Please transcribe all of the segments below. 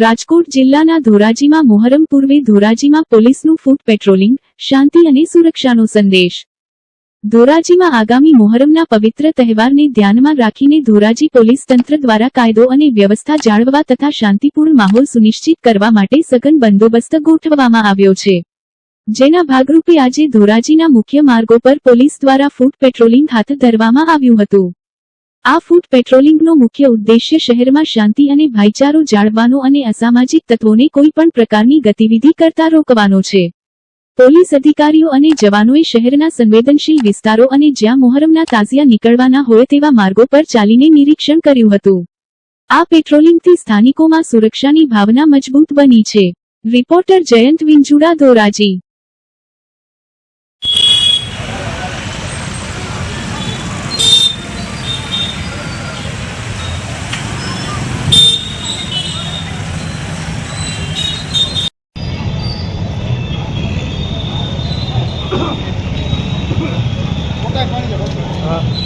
રાજકોટ જિલ્લાના ધોરાજીમાં મોહરમ પૂર્વે ધોરાજીમાં પોલીસનું ફૂટ પેટ્રોલિંગ, શાંતિ અને સુરક્ષાનો સંદેશ. ધોરાજીમાં આગામી મોહરમના પવિત્ર તહેવારને ધ્યાનમાં રાખીને ધોરાજી પોલીસ તંત્ર દ્વારા કાયદો અને વ્યવસ્થા જાળવવા તથા શાંતિપૂર્ણ માહોલ સુનિશ્ચિત કરવા માટે સઘન બંદોબસ્ત ગોઠવવામાં આવ્યો છે. જેના ભાગરૂપે આજે ધોરાજીના મુખ્ય માર્ગો પર પોલીસ દ્વારા ફૂટ પેટ્રોલિંગ હાથ ધરવામાં આવ્યું હતું. આ ફૂટ પેટ્રોલિંગનો મુખ્ય ઉદ્દેશ્ય શહેરમાં શાંતિ અને ભાઈચારો જાળવવાનો અને અસામાજિક તત્વોને કોઈ પણ પ્રકારની ગતિવિધિ કરતા રોકવાનો છે. પોલીસ અધિકારીઓ અને જવાનોએ શહેરના સંવેદનશીલ વિસ્તારો અને જ્યાં મોહરમના તાઝિયા નીકળવાના હોય તેવા માર્ગો પર ચાલીને નિરીક્ષણ કર્યું હતું. આ પેટ્રોલિંગથી સ્થાનિકોમાં સુરક્ષાની ભાવના મજબૂત બની છે. રિપોર્ટર જયંત વિંજુડા ધોરાજી 看窗里有东西。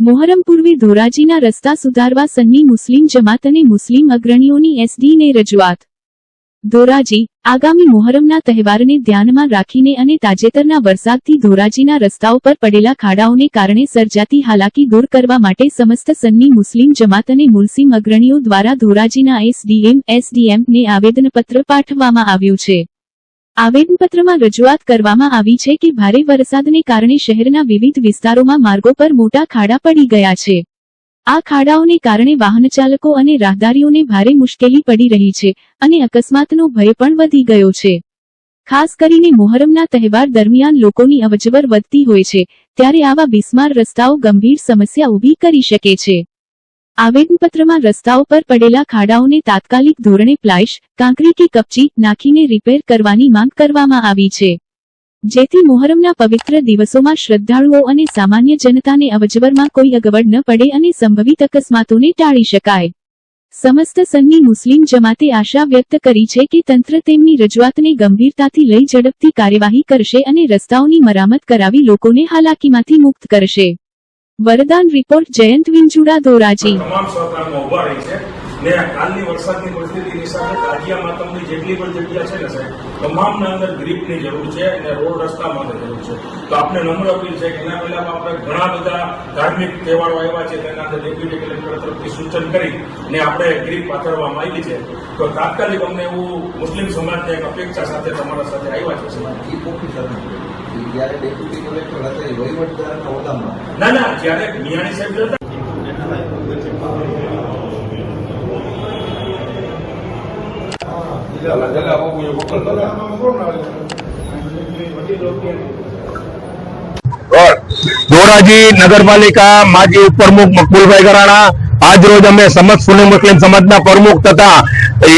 મોહરમ પૂર્વે ધોરાજીના રસ્તા સુધારવા સન્ની મુસ્લિમ જમાત અને મુસ્લિમ અગ્રણીઓની એસડીને રજૂઆત. ધોરાજી, આગામી મોહરમના તહેવારને ધ્યાનમાં રાખીને અને તાજેતરના વરસાદથી ધોરાજીના રસ્તાઓ પર પડેલા ખાડાઓને કારણે સર્જાતી હાલાકી દૂર કરવા માટે સમસ્ત સન્ની મુસ્લિમ જમાત અને મુસ્લિમ અગ્રણીઓ દ્વારા ધોરાજીના એસડીએમ, એસડીએમને આવેદનપત્ર પાઠવવામાં આવ્યું છે. આવેદનપત્રમાં રજૂઆત કરવામાં આવી છે કે ભારે વરસાદને કારણે શહેરના વિવિધ વિસ્તારોમાં માર્ગો પર મોટા ખાડા પડી ગયા છે. આ ખાડાઓને કારણે વાહનચાલકો અને રાહદારીઓને ભારે મુશ્કેલી પડી રહી છે અને અકસ્માતનો ભય પણ વધી ગયો છે. ખાસ કરીને મોહરમના તહેવાર દરમિયાન લોકોની અવજવર વધતી હોય છે, ત્યારે આવા બિસ્માર રસ્તાઓ ગંભીર સમસ્યા ઊભી કરી શકે છે. આવેદનપત્રમાં રસ્તાઓ પર પડેલા ખાડાઓને તાત્કાલિક ધોરણે પ્લાઇશ, કાંકરી કે કપચી નાખીને રિપેર કરવાની માંગ કરવામાં આવી છે. જેથી મોહરમના પવિત્ર દિવસોમાં શ્રદ્ધાળુઓ અને સામાન્ય જનતાને અવજવરમાં કોઈ અગવડ ન પડે અને સંભવિત અકસ્માતોને ટાળી શકાય. સમસ્ત સન્ની મુસ્લિમ જમાતે આશા વ્યક્ત કરી છે કે તંત્ર તેમની રજૂઆતને ગંભીરતાથી લઈ ઝડપથી કાર્યવાહી કરશે અને રસ્તાઓની મરામત કરાવી લોકોને હાલાકીમાંથી મુક્ત કરશે. વરદાન રિપોર્ટ જયંત વિંજુડા ધોરાજી. તમામ સહકારમાં ઊભા રહી છે. ને કાલની વરસાદની પરિસ્થિતિની સાથે તાજિયા માતમની જેટલી પણ જગ્યા છે ને સાહેબ તમામના અંદર ગ્રીપની જરૂર છે અને રોડ રસ્તા માટે જરૂર છે. તો આપણે નમ્ર અપીલ છે કે એના પહેલા આપણે ઘણા બધા ધાર્મિક તહેવારો આવ્યા છે તેના અંદર ડેપ્યુટી કલેક્ટર તરફથી સૂચન કરી ને આપણે ગ્રીપ પાથરવામાં આવી છે. તો તાત્કાલિક અમને એવું મુસ્લિમ સમાજને એક અપેક્ષા સાથે તમારા સાથે આવ્યા છે સમાજ. ઓફિસર જ્યારે ડેપ્યુટી કલેક્ટર હતા એ વહીવટદારના હોદ્દામાં ના ના જ્યારે મિયાણી સાહેબ હતા ધોરાજી નગરપાલિકા માજી ઉપપ્રમુખ મકબુલભાઈ ગરાણા આજ રોજ અમે સમક્ષ સુન્ની મુસ્લિમ સમાજના પ્રમુખ તથા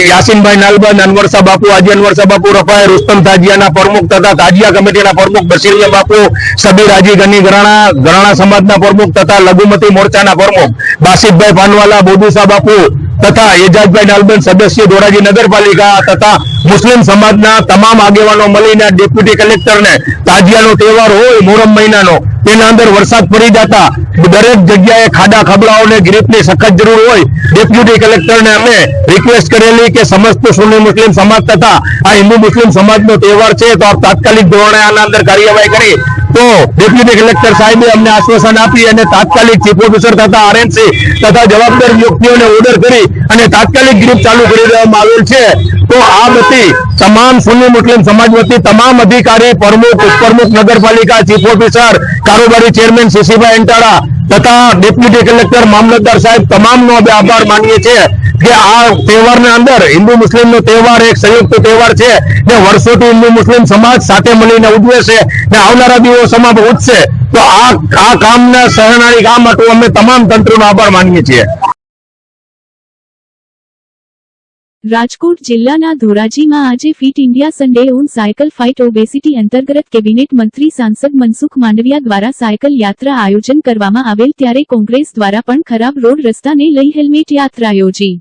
યાસીનભાઈ નાલબન અનવરસા બાપુ હાજી અનવરસા બાપુ રફાય રુસ્તમ તાજિયાના પ્રમુખ તથા તાજિયા કમિટીના પ્રમુખ બશીરિયા બાપુ, સબીર હાજી ગની ગરાણા ગરાણા સમાજના પ્રમુખ તથા લઘુમતી મોરચાના પ્રમુખ બાસિફભાઈ પાનવાલા બોદુસા બાપુ તથા એજાજભાઈ નાલબન સદસ્ય ધોરાજી નગરપાલિકા તથા મુસ્લિમ સમાજના તમામ આગેવાનો મળીને ડેપ્યુટી કલેક્ટરને તાજિયાનો તહેવાર હોય મોહરમ મહિનાનો, તેના અંદર વરસાદ પડી જતા દરેક જગ્યાએ ખાડા ખબડાઓને ગ્રીપની સખત જરૂર હોય. ડેપ્યુટી કલેક્ટરને અમે રિક્વેસ્ટ કરેલી કે સમસ્ત સુન્ની મુસ્લિમ સમાજ તથા આ હિન્દુ મુસ્લિમ સમાજનો તહેવાર છે, તો આપ તાત્કાલિક ધોરણે આના અંદર કાર્યવાહી કરી તો ડેપ્યુટી કલેક્ટર સાહેબે અમને આશ્વાસન આપી અને તાત્કાલિક ચીફ ઓફિસર તથા આરએનસી તથા જવાબદાર વ્યક્તિઓને ઓર્ડર કરી અને તાત્કાલિક ગ્રીપ ચાલુ કરી દેવામાં આવેલ છે. તો આ વતી તમામ સુન્ની મુસ્લિમ સમાજ વતી તમામ અધિકારી, પ્રમુખ, ઉપપ્રમુખ, નગરપાલિકા, ચીફ ઓફિસર, કારોબારી ચેરમેન સીસીભાઈ અંટાળા તથા ડેપ્યુટી કલેક્ટર મામલતદાર સાહેબ તમામનો અમે આભાર માનીએ છીએ કે આ તહેવારના અંદર હિન્દુ મુસ્લિમ નો તહેવાર એક સંયુક્ત તહેવાર છે ને વર્ષોથી હિન્દુ મુસ્લિમ સમાજ સાથે મળીને ઉજવે છે ને આવનારા દિવસોમાં પણ ઉઠશે. તો આ આ કામને સહનારી કામ હતું. અમે તમામ તંત્રનો આભાર માનીએ છીએ. રાજકોટ જિલ્લાના ધોરાજીમાં આજે fit India Sunday on cycle fight obesity અંતર્ગત કેબિનેટ મંત્રી સાંસદ મનસુખ માંડવિયા દ્વારા સાયકલ યાત્રા આયોજન કરવામાં આવેલ ત્યારે કોંગ્રેસ દ્વારા પણ ખરાબ રોડ રસ્તાને લઈ હેલ્મેટ યાત્રા યોજી.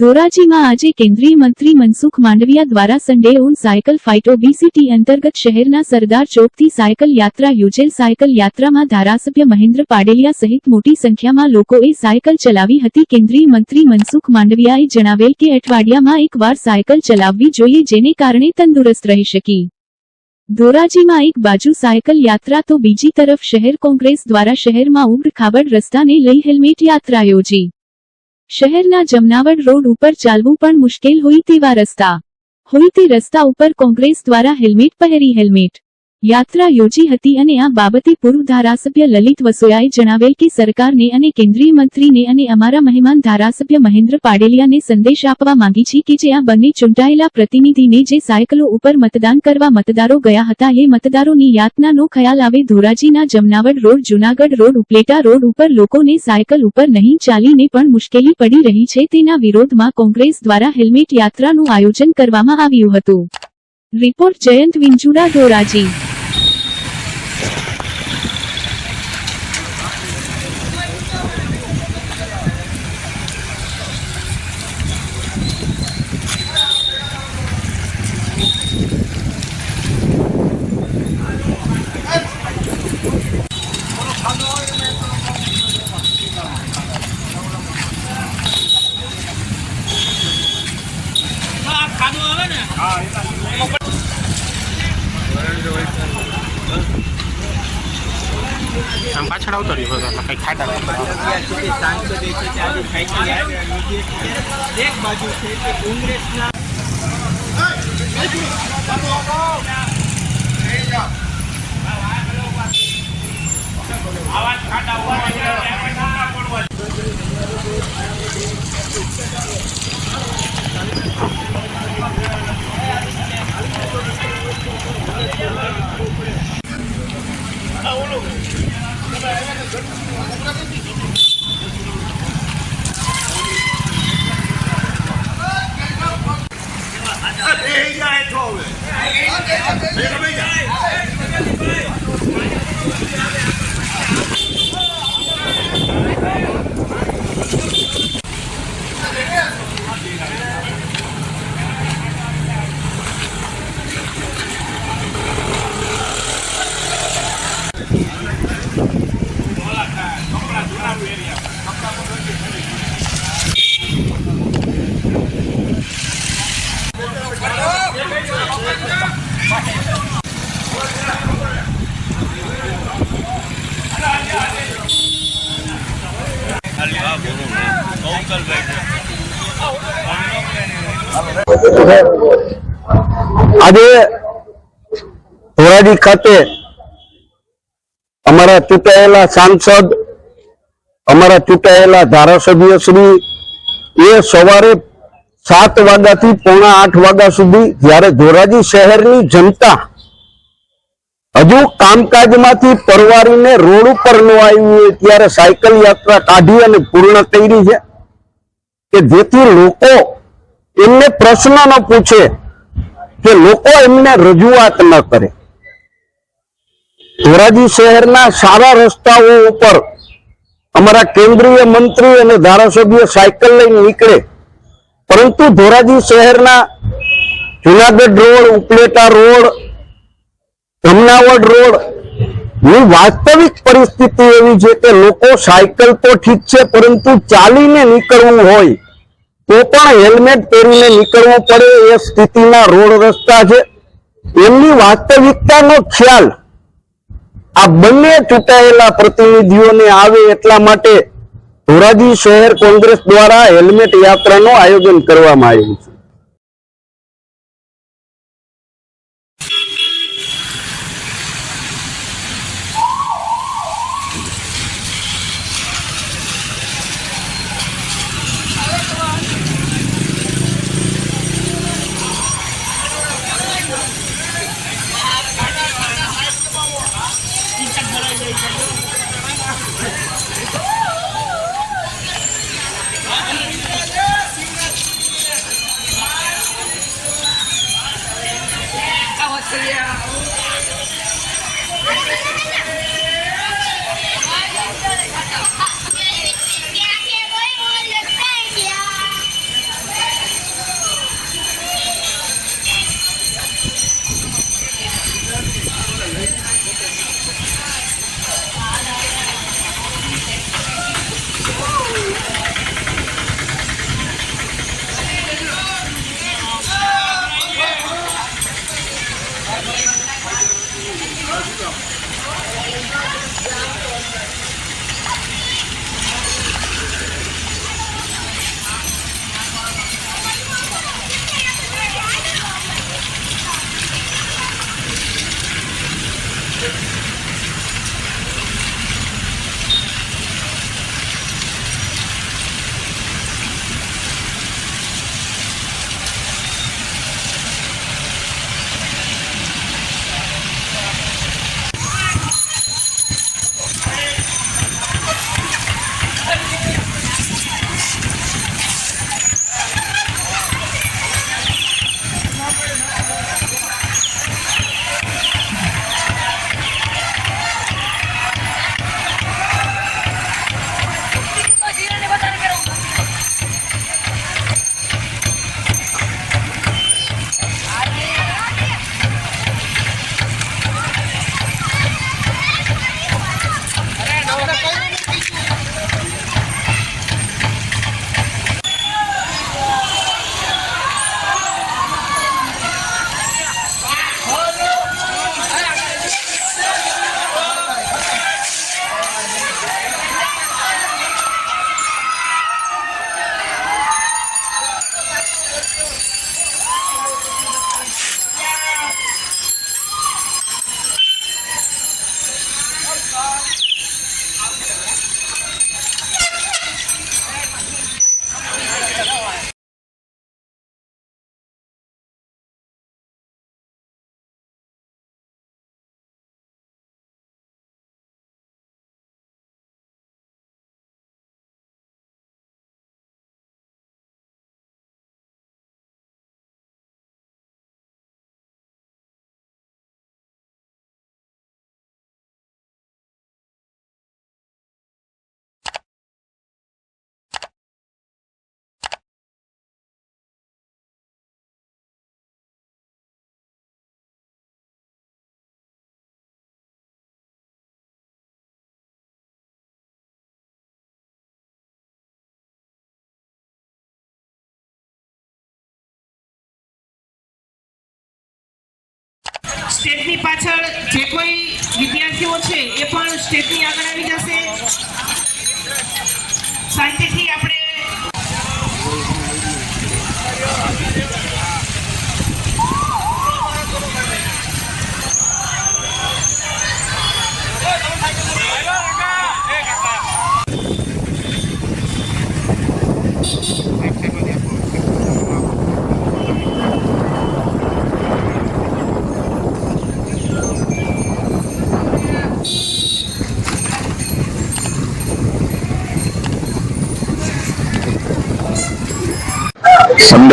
ધોરાજીમાં આજે કેન્દ્રીય મંત્રી મનસુખ માંડવિયા દ્વારા Sunday on cycle fight obesity અંતર્ગત શહેરના સરદાર ચોકથી સાયકલ યાત્રા યોજેલ સાયકલ યાત્રામાં ધારાસભ્ય મહેન્દ્ર પાડેલિયા સહિત મોટી સંખ્યામાં લોકોએ સાયકલ ચલાવી હતી. કેન્દ્રીય મંત્રી મનસુખ માંડવિયાએ જણાવેલ કે અઠવાડિયામાં એક વાર સાયકલ ચલાવવી જોઈએ જેને કારણે તંદુરસ્ત રહી શકી. ધોરાજીમાં એક બાજુ સાયકલ યાત્રા તો બીજી તરફ શહેર કોંગ્રેસ દ્વારા શહેરમાં ઉગ્ર ખાબડ રસ્તાને લઈ હેલ્મેટ યાત્રા યોજી. શહેરના જમનાવડ રોડ ઉપર ચાલવું પણ મુશ્કેલ હોય તેવા રસ્તા. હોય તે રસ્તા ઉપર કોંગ્રેસ દ્વારા હેલ્મેટ પહેરી હેલ્મેટ. યાત્રા યોજી હતી અને આ બાબતે પૂર્વ ધારાસભ્ય લલિત વસોયાએ જણાવેલ કે સરકારને અને કેન્દ્રીય મંત્રીને અને અમારા મહેમાન ધારાસભ્ય મહેન્દ્ર પાડેલિયાને સંદેશ આપવા માંગી છે કે જે આ બંને ચૂંટાયેલા પ્રતિનિધિને જે સાયકલો ઉપર મતદાન કરવા મતદારો ગયા હતા, એ મતદારોની યાતનાનો ખ્યાલ આવે. ધોરાજીના Jamnavad road, Junagadh road, Upleta road ઉપર લોકોને સાયકલ ઉપર નહીં ચાલીને પણ મુશ્કેલી પડી રહી છે. તેના વિરોધમાં કોંગ્રેસ દ્વારા હેલ્મેટ યાત્રાનું આયોજન કરવામાં આવ્યું હતું. રિપોર્ટ જયંત વિંજુરા, ધોરાજી. આજે ધોરાજી ખાતે અમારા ચૂંટાયેલા સાંસદ, અમારા ચૂંટાયેલા ધારાસભ્ય શ્રી, એ સવારે સાત વાગ્યાથી પોણા આઠ વાગ્યા સુધી જ્યારે ધોરાજી શહેરની જનતા હજુ કામકાજમાંથી પરવારીને રોડ ઉપર ન આવ્યું હોય ત્યારે સાયકલ યાત્રા કાઢી અને પૂર્ણ કરી છે કે જેથી લોકો એમને પ્રશ્ન ન પૂછે કે લોકો એમને રજૂઆત ન કરે. ધોરાજી શહેરના સારા રસ્તાઓ ઉપર અમારા કેન્દ્રીય મંત્રી અને ધારાસભ્ય સાયકલ લઈને નીકળે. પરંતુ ધોરાજી શહેરના Junagadh road, Upleta road Jamnavad road, ની વાસ્તવિક પરિસ્થિતિ એવી છે કે લોકો સાયકલ તો ઠીક છે, પરંતુ ચાલીને નીકળવું હોય. તો પણ હેલ્મેટ પહેરીને નીકળવું પડે એ સ્થિતિના રોડ રસ્તા છે. એમની વાસ્તવિકતાનો ખ્યાલ આ બંને ચૂંટાયેલા પ્રતિનિધિઓને આવે એટલા માટે ધોરાજી શહેર કોંગ્રેસ દ્વારા હેલ્મેટ યાત્રાનું આયોજન કરવામાં આવ્યું છે. સ્ટેજની પાછળ જે કોઈ વિદ્યાર્થીઓ છે એ પણ સ્ટેજની આગળ આવી જશે. શાંતિથી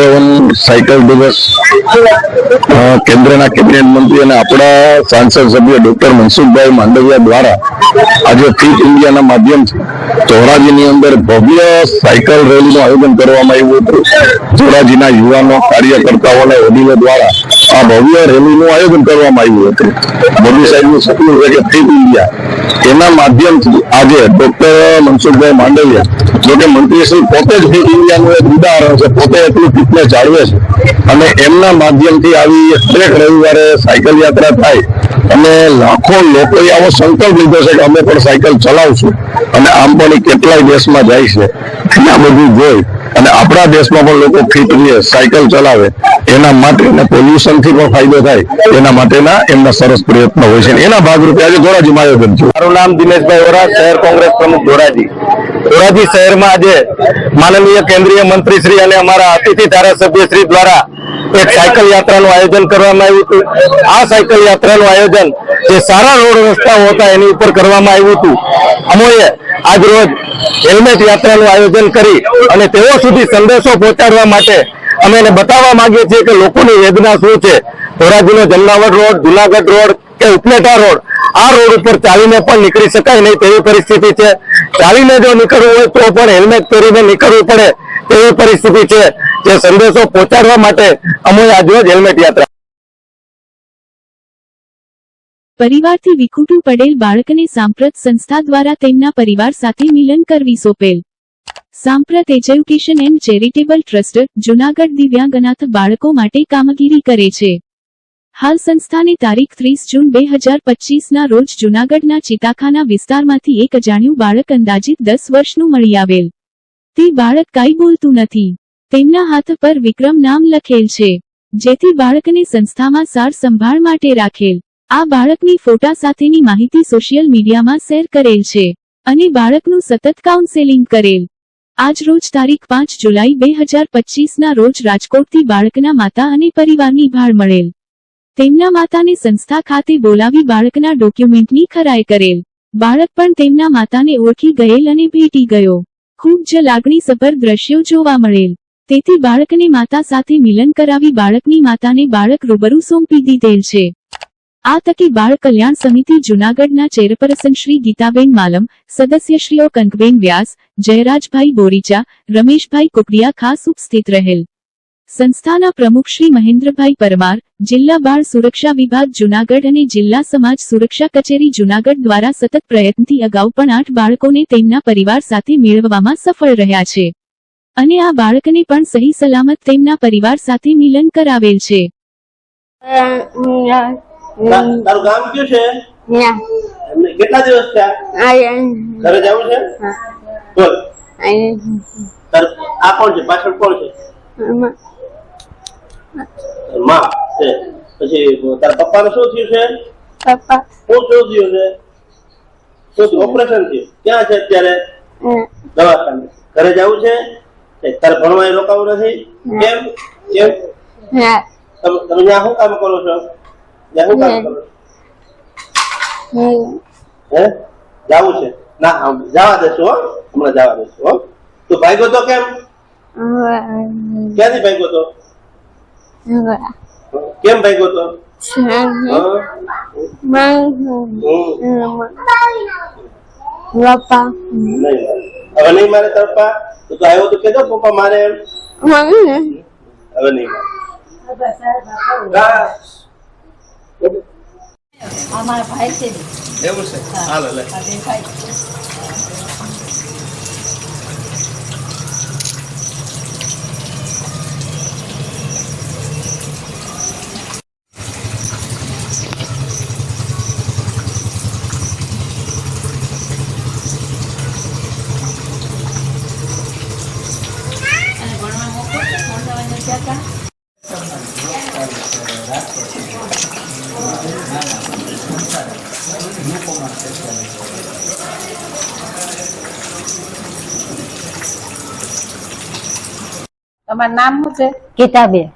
આપણે સાયકલ દિવસ. કેન્દ્રના કેબિનેટ મંત્રી અને આપણા સાંસદ સભ્ય ડોક્ટર મનસુખભાઈ માંડવિયા દ્વારા આજે ફિટ ઇન્ડિયાના માધ્યમથી ધોરાજીની અંદર ભવ્ય સાયકલ રેલીનું આયોજન કરવામાં આવ્યું હતું. ધોરાજીના યુવાનો, કાર્યકર્તાઓના વડીલો દ્વારા આ ભવ્ય રેલીનું આયોજન કરવામાં આવ્યું હતું. મોદી સાહેબનું સપનું છે કે ફિટ ઇન્ડિયા એના માધ્યમથી આજે ડોક્ટર મનસુખભાઈ માંડવિયા જોકે મંત્રીશ્રી પોતે જ ફિટ ઇન્ડિયાનું એક ઉદાહરણ છે, પોતે એટલું ફિટને જાળવે છે. અને એમના માધ્યમથી આવી દરેક રવિવારે સાયકલ યાત્રા થાય. અને લાખો લોકોએ આવો સંકલ્પ લીધો છે કે અમે પણ સાયકલ ચલાવશું. અને આમ પણ કેટલાય દેશમાં જાય છે. આ બધું જોઈ અને આપણા દેશમાં પણ લોકો ફિટ રહે સાયકલ ચલાવે, એના માટે પોલ્યુશનથી પણ ફાયદો થાય, એના માટેના એમના સરસ પ્રયત્નો હોય છે. એના ભાગરૂપે આજે ધોરાજીમાં આયોજન છે મારું નામ દિનેશભાઈ વોરા, શહેર કોંગ્રેસ પ્રમુખ ધોરાજી. ધોરાજી શહેરમાં આજે માનનીય કેન્દ્રીય મંત્રી શ્રી અને અમારા અતિથિ ધારાસભ્ય શ્રી દ્વારા એક સાયકલ યાત્રાનું આયોજન કરવામાં આવ્યું હતું. આ સાયકલ યાત્રાનું આયોજન જે સારા રોડ રસ્તાઓ હતા એની ઉપર કરવામાં આવ્યું હતું. અમોએ આજ હેલ્મેટ યાત્રાનું આયોજન કરી અને તેઓ સુધી સંદેશો પહોંચાડવા માટે અમે એને બતાવવા માંગીએ છીએ કે લોકોની વેદના શું છે? ધોરાજીનો જમનાવડ રોડ, જુનાગઢ રોડ કે ઉપલેટા રોડ? આ રોડ ઉપર ચાલીને પણ નીકળી શકાય નહીં તેવી પરિસ્થિતિ છે. ચાલીને જો નીકળવું હોય તો પણ હેલ્મેટ પહેરીને નીકળવું પડે તેવી પરિસ્થિતિ છે જે સંદેશો પહોંચાડવા માટે અમે આજરોજ હેલ્મેટ યાત્રા પરિવારથી વિખૂટું પડેલ બાળકને સાંપ્રત સંસ્થા દ્વારા તેમના પરિવાર સાથે મિલન કરવી સોંપેલ. Samprat education and charitable trust Junagadh દિવ્યાંગનાથ બાળકો માટે કામગીરી કરે છે. હાલ સંસ્થાની તારીખ ત્રીસ જૂન બે હજાર પચીસના રોજ જુનાગઢના ચિતાખાના વિસ્તારમાંથી એક અજાણ્યું બાળક અંદાજિત દસ વર્ષનું મળી આવેલ. તે બાળક કાંઈ બોલતું નથી. તેમના હાથ પર વિક્રમ નામ લખેલ છે, જેથી બાળકને સંસ્થામાં સાર સંભાળ માટે રાખેલ. આ બાળકની ફોટા સાથેની માહિતી સોશિયલ મીડિયામાં શેર કરેલ છે અને બાળકનું સતત કાઉન્સેલિંગ કરેલ. આજ રોજ તારીખ પાંચ જુલાઈ બે હજાર પચીસના રોજ રાજકોટથી બાળકના માતા અને પરિવારની ભાળ મળેલ. તેમના માતાને સંસ્થા ખાતે બોલાવી બાળકના ડોક્યુમેન્ટની ખરાઈ કરેલ. બાળક પણ તેમના માતાને ઓળખી ગયેલ અને ભેટી ગયો. ખૂબ જ લાગણીસભર દ્રશ્યો જોવા મળેલ. તેથી બાળકને માતા સાથે મિલન કરાવી બાળકની માતાને બાળક રૂબરૂ સોંપી દીધેલ છે. આ તકે બાળ કલ્યાણ સમિતિ જૂનાગઢના ચેરપર્સન શ્રી ગીતાબેન માલમ, સદસ્યશ્રીઓ કંકબેન વ્યાસ, જયરાજભાઈ બોરીચા, રમેશભાઈ કુકડિયા ખાસ ઉપસ્થિત રહેલ. સંસ્થાના પ્રમુખ શ્રી મહેન્દ્રભાઈ પરમાર જિલ્લા બાળ સુરક્ષા વિભાગ જુનાગઢ અને જિલ્લા સમાજ સુરક્ષા કચેરી જુનાગઢ દ્વારા સતત પ્રયત્નથી અગાઉ પણ આઠ બાળકોને તેમના પરિવાર સાથે મેળવવામાં સફળ રહ્યા છે. અને આ બાળકને પણ સહી સલામત તેમના પરિવાર સાથે મિલન કરાવેલ છે. કેટલા દિવસ ઘરે જવું બોલ. આ કોણ છે? પાછળ કોણ છે? માં છે. પછી તારા પપ્પાને શું થયું છે? પપ્પા. શું શું થયું છે? શું ઓપરેશન થયું. ક્યાં છે અત્યારે? દવાખાને. ઘરે જવું છે? તારે ભણવા રોકાવું નથી? કેમ? કેમ? તમે તમે ત્યાં શું કામ કરો છો? ત્યાં શું કામ કરો હે. જાવું છે. ના હા જવા દેશું હો. હમણાં જવા દેશું હો. તું ભાગ્યો તો કેમ? ક્યાંથી ભાગ્યો તો? કેમ ભાગ્યો તો. પપ્પા મારે. હવે નહીં મારે તડપા તો તું આવ્યો તો કેજો પપ્પા મારે હવે નહીં. અમારા ભાઈ છે એવું છે હાલો લે તમારું નામ શું છે? ગીતાબેન.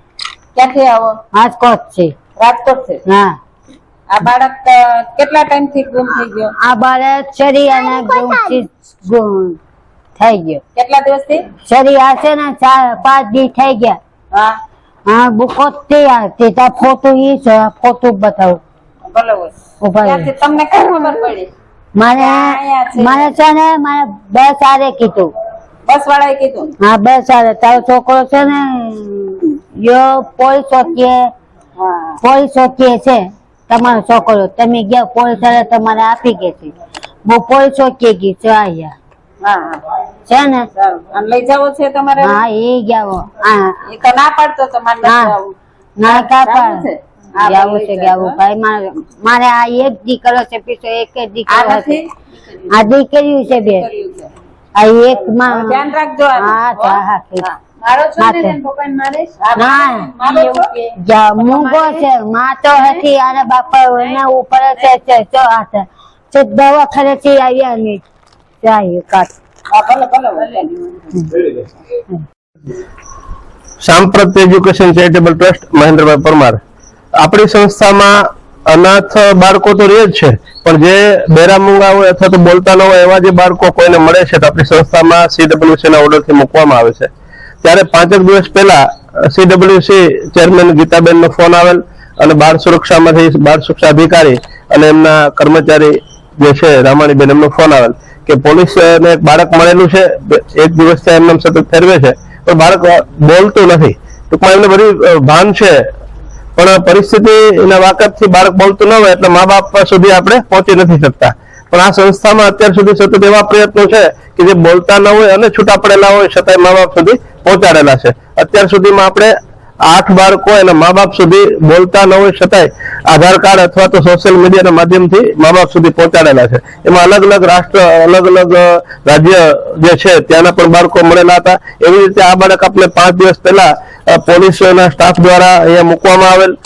ક્યાંથી આવો? રાજકોટ છે રાજકોટ છે હા. આ બાળક કેટલા ટાઈમથી ગુમ થઈ ગયો? આ બાળક શરી અને ગુમથી ગુમ થઈ ગયો. કેટલા દિવસથી શરી આ છે ને ચાર પાંચ દી થઈ ગયા. હા. હા બુકો તે આવતી તો ફોટો ઈ છે ફોટો બતાવું. બોલો ઊભા ત્યાંથી તમને કઈ ખબર પડી? મારે મારે છે ને મારે બે સારે કીધું. બસ વાળાએ કીધું. હા બસ સારે તારો છોકરો છે ને યો પોલીસ ચોકીએ હા. પોલીસ ચોકીએ છે તમારો છોકરો. તમે ગયા પોલીસવાળા તમારે આપી ગઈ છે હું પોલીસ ચોકીએ ગઈ છે અહીંયા. છે ને? લઈ જવો છે તમારે? હા એ ગયા હા. એ તો ના પાડતો તમારે ના કા પાડ. જાવું છે. જાવું ભાઈ મારે મારે આ એક દીકરો છે પીછો એક જ દીકરો છે આ દીકરી છે બે. આ એક માં. ધ્યાન રાખજો હા હા. હા હા. મારો છો ને ના મૂંગો માં તો હતી અને બાપા એના ઉપર છે હાથે છે આવ્યા જાય કાટ. Samprat education charitable trust Mahendrabhai Parmar. આપણી સંસ્થામાં અનાથ બાળકો તો રહે જ છે, પણ જે બેરા મૂંગા હોય અથવા તો બોલતા ન હોય એવા જે બાળકો કોઈને મળે છે તો આપણી સંસ્થામાં સીડબ્લ્યુસીના ઓર્ડરથી મૂકવામાં આવે છે. ત્યારે પાંચેક દિવસ પહેલા સીડબ્લ્યુસી ચેરમેન ગીતાબેનનો ફોન આવેલ અને બાળ સુરક્ષામાંથી બાળ સુરક્ષા અધિકારી અને એમના કર્મચારી જે છે રામાણીબેન, એમનો ફોન આવેલ કે પોલીસને એક બાળક મળેલું છે, એક દિવસથી એમને સતત ફેરવે છે. પણ બાળક બોલતું નથી. ટૂંકમાં એમને બધી ભાન છે પણ પરિસ્થિતિ એના વાકફથી બાળક બોલતું ન હોય એટલે મા બાપ સુધી આપણે પહોંચી નથી શકતા. પણ આ સંસ્થામાં અત્યાર સુધી સતત એવા પ્રયત્નો છે કે જે બોલતા ન હોય અને છૂટા પડેલા હોય છતાંય મા બાપ સુધી પહોંચાડેલા છે. અત્યાર સુધીમાં આપણે આઠ બાળકો એના મા બાપ સુધી બોલતા ન હોય છતાંય આધાર કાર્ડ અથવા તો સોશિયલ મીડિયાના માધ્યમથી મા બાપ સુધી પહોંચાડેલા છે. એમાં અલગ અલગ રાષ્ટ્ર, અલગ અલગ રાજ્ય જે છે, ત્યાંના પણ બાળકો મળેલા હતા. એવી રીતે આ બાળક આપણે પાંચ દિવસ પહેલા પોલીસના સ્ટાફ દ્વારા અહીંયા મૂકવામાં આવેલ.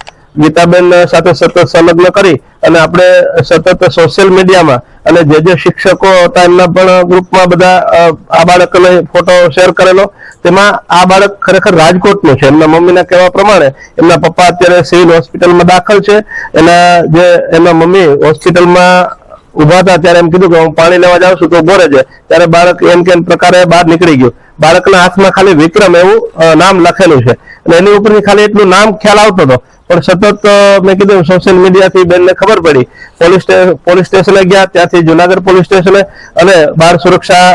ગીતાબેન સાથે સતત સંલગ્ન કરી અને આપણે સતત સોશિયલ મીડિયામાં અને જે જે શિક્ષકો હતા એમના પણ ગ્રુપમાં બધા આ બાળકને ફોટો શેર કરેલો. તેમાં આ બાળક ખરેખર રાજકોટનું છે. એમના મમ્મીના કહેવા પ્રમાણે એમના પપ્પા અત્યારે સિવિલ હોસ્પિટલમાં દાખલ છે. એના જે એમના મમ્મી હોસ્પિટલમાં ઊભા હતા ત્યારે એમ કીધું કે હું પાણી લેવા જાઉં છું તો બોરે છે ત્યારે બાળક એમ કેમ પ્રકારે બહાર નીકળી ગયું. બાળકના હાથમાં ખાલી વિક્રમ એવું નામ લખેલું છે. અને એની ઉપરથી ખાલી એટલું નામ ખ્યાલ આવતો હતો. પણ સતત મેં કીધું સોશિયલ મીડિયાથી બેનને ખબર પડી. પોલીસ પોલીસ સ્ટેશને ગયા, ત્યાંથી જુનાગઢ પોલીસ સ્ટેશને અને બાળ સુરક્ષા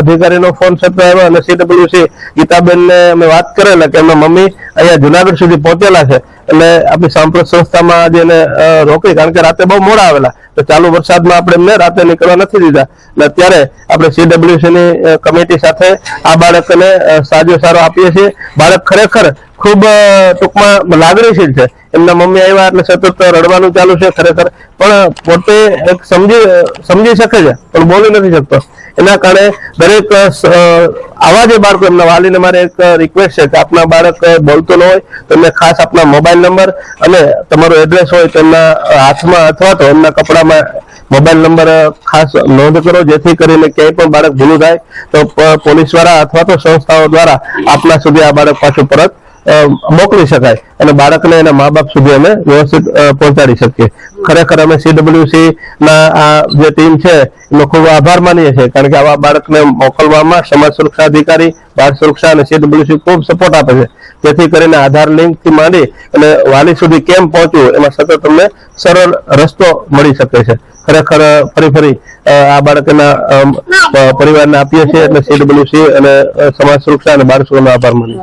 અધિકારીનો ફોન સતત આવ્યો અને સીડબ્લ્યુસી ગીતાબેનને અમે વાત કરેલા કે એમના મમ્મી અહીંયા જુનાગઢ સુધી પહોંચેલા છે. એટલે આપણી સાંપ્રત સંસ્થામાં આજે એને રોકી કારણ કે રાતે બહુ મોડા આવેલા. તો ચાલુ વરસાદમાં આપણે એમને રાતે નીકળવા નથી દીધા. અને અત્યારે આપણે સીડબ્લ્યુસીની કમિટી સાથે આ બાળકને સાજો સારો આપીએ છીએ. બાળક ખરેખર ખૂબ ટૂંકમાં લાગણીશીલ છે. એમના મમ્મી આવ્યા એટલે સતત રડવાનું ચાલુ છે ખરેખર. પણ પોતે એક સમજી સમજી શકે છે, પણ બોલી નથી શકતો. એના કારણે દરેક આવા જે બાળકો, એમના વાલીને મારે એક રિક્વેસ્ટ છે કે આપના બાળક બોલતો ન હોય, તો એમને ખાસ આપના મોબાઈલ નંબર અને તમારો એડ્રેસ હોય તો એમના હાથમાં અથવા તો એમના કપડામાં મોબાઈલ નંબર ખાસ નોંધ કરો, જેથી કરીને ક્યાંય પણ બાળક ભૂલું થાય, તો પોલીસ દ્વારા અથવા તો સંસ્થાઓ દ્વારા આપના સુધી આ બાળક પાછું પરત મોકલી શકાય અને બાળકને એના મા બાપ સુધી અમે વ્યવસ્થિત પહોંચાડી શકીએ. ખરેખર અમે સીડબ્લ્યુસી ના આ જે ટીમ છે, એનો ખૂબ આભાર માનીએ છીએ. કારણ કે આવા બાળકને મોકલવામાં સમાજ સુરક્ષા અધિકારી, બાળ સુરક્ષા અને સીડબ્લ્યુસી ખૂબ સપોર્ટ આપે છે. જેથી કરીને આધાર લિંકથી માંડી અને વાલી સુધી કેમ પહોંચવું એમાં સતત તમને સરળ રસ્તો મળી શકે છે. ખરેખર ફરી ફરી આ બાળકના પરિવારને આપીએ છીએ એટલે સીડબ્લ્યુસી અને સમાજ સુરક્ષા અને બાળ સુરક્ષાનો આભાર માનીએ.